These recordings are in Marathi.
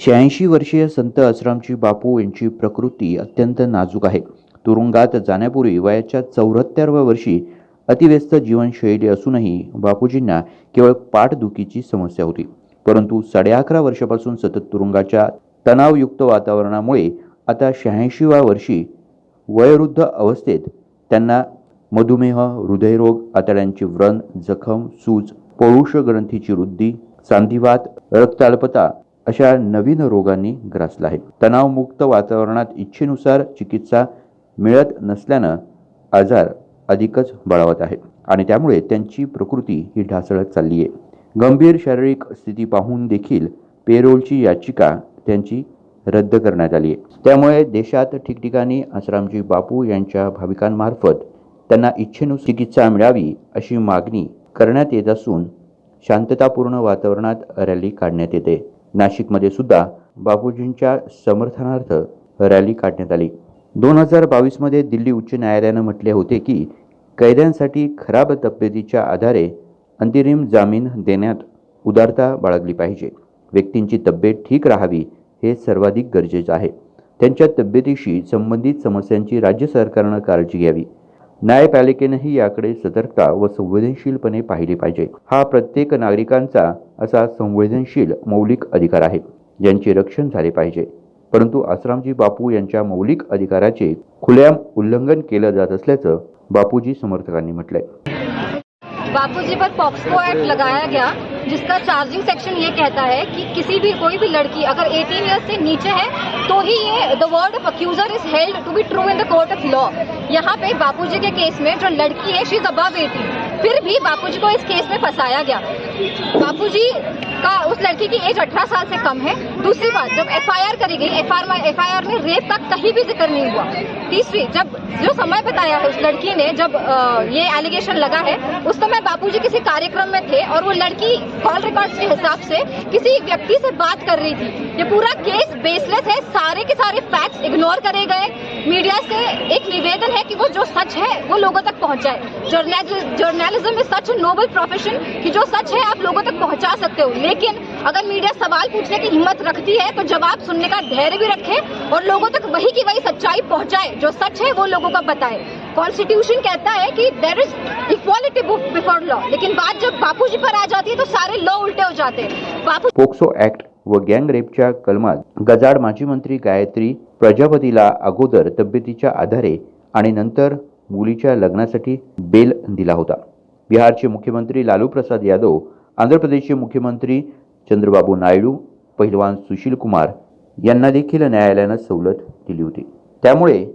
शहाऐंशी वर्षीय संत असरामची बापू यांची प्रकृती अत्यंत नाजूक आहे. तुरुंगात जाण्यापूर्वी वयाच्या चौऱ्याहत्तरव्या वर्षी अतिव्यस्त जीवनशैली असूनही बापूजींना केवळ पाठदुखीची समस्या होती. परंतु साडे अकरा वर्षापासून सतत तुरुंगाच्या तणावयुक्त वातावरणामुळे आता शहाऐंशीव्या वर्षी वयोवृद्ध अवस्थेत त्यांना मधुमेह हृदयरोग आतड्यांची व्रण जखम सूज पौरुष ग्रंथीची वृद्धी सांधिवात रक्ताल्पता अशा नवीन रोगांनी ग्रासला आहे. तणावमुक्त वातावरणात इच्छेनुसार चिकित्सा मिळत नसल्यानं आजार अधिकच बळावत आहे आणि त्यामुळे त्यांची प्रकृती ही ढासळत चालली आहे गंभीर शारीरिक स्थिती पाहून देखील पेरोलची याचिका त्यांची रद्द करण्यात आली आहे त्यामुळे देशात ठिकठिकाणी आसरामजी बापू यांच्या भाविकांमार्फत त्यांना इच्छेनुसार चिकित्सा मिळावी अशी मागणी करण्यात येत असून शांततापूर्ण वातावरणात रॅली काढण्यात येते. नाशिकमध्ये सुद्धा बापूजींच्या समर्थनार्थ रॅली काढण्यात आली. दोन हजार बावीसमध्ये दिल्ली उच्च न्यायालयानं म्हटले होते की कैद्यांसाठी खराब तब्येतीच्या आधारे अंतरिम जामीन देण्यात उदारता बाळगली पाहिजे. व्यक्तींची तब्येत ठीक राहावी हे सर्वाधिक गरजेचं आहे. त्यांच्या तब्येतीशी संबंधित समस्यांची राज्य सरकारनं काळजी घ्यावी. न्यायपालिकेनंही याकडे सतर्कता व संवेदनशीलपणे पाहिले पाहिजे. हा प्रत्येक नागरिकांचा असा संवेदनशील मौलिक अधिकार आहे ज्यांचे रक्षण झाले पाहिजे. परंतु आसरामजी बापू यांच्या मौलिक अधिकाराचे खुलेआम उल्लंघन केलं जात असल्याचं बापूजी समर्थकांनी म्हटलंय. बापूजी पर पॉक्सको एक्ट लगाया गया जिसका चार्जिंग सेक्शन ये कहता है कि किसी भी कोई भी लड़की अगर 18 इयर्स से नीचे है तो ही ये the word of accuser is held to be true in the court of law यहाँ पे बापूजी के केस में जो लड़की है शी इज अबव 18 फिर भी बापूजी को इस केस में फंसाया गया। बापूजी का उस लड़की की एज 18 साल से कम है। दूसरी बात जब एफआईआर करी गई एफआईआर में रेप का कहीं भी ज़िक्र नहीं हुआ। तीसरी जब जो समय बताया है उस लड़की ने जब अ, ये एलिगेशन लगा है उस समय बापूजी किसी कार्यक्रम में थे और वो लड़की कॉल रिकॉर्ड के हिसाब से किसी व्यक्ति से बात कर रही थी। ये पूरा केस बेसलेस है सारे के सारे फैक्ट्स इग्नोर करे गए। मीडिया से एक निवेदन है कि वो जो सच है वो लोगों तक पहुँचाए। Journalism is such noble profession कि जो सच है आप लोगों तक पहुँचा सकते हो। लेकिन अगर मीडिया सवाल पूछने की हिम्मत रखती है तो जवाब सुनने का धैर्य भी रखे और लोगों तक वही की वही सच्चाई पहुंचाए जो सच है वो लोगों को बताए। कॉन्स्टिट्यूशन कहता है कि there is equality before law लेकिन बात जब बापू जी पर आ जाती है तो सारे लॉ उल्टे हो जाते हैं। बापू पोक्सो ऍक्ट व गँग रेपच्या कलमात गजाड माजी मंत्री गायत्री प्रजापतीला अगोदर तब्येतीच्या आधारे आणि नंतर मुलीच्या लग्नासाठी बेल दिला होता. बिहारचे मुख्यमंत्री लालू प्रसाद यादव आंध्र प्रदेशचे मुख्यमंत्री चंद्रबाबू नायडू पहिलवान सुशील कुमार यांना देखील न्यायालयानं सवलत दिली होती. त्यामुळे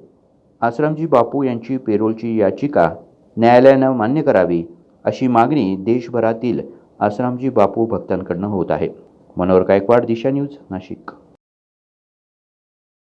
आसरामजी बापू यांची पेरोलची याचिका न्यायालयानं मान्य करावी अशी मागणी देशभरातील आसरामजी बापू भक्तांकडनं होत आहे. मनोहर गायकवाड दिशा न्यूज नाशिक.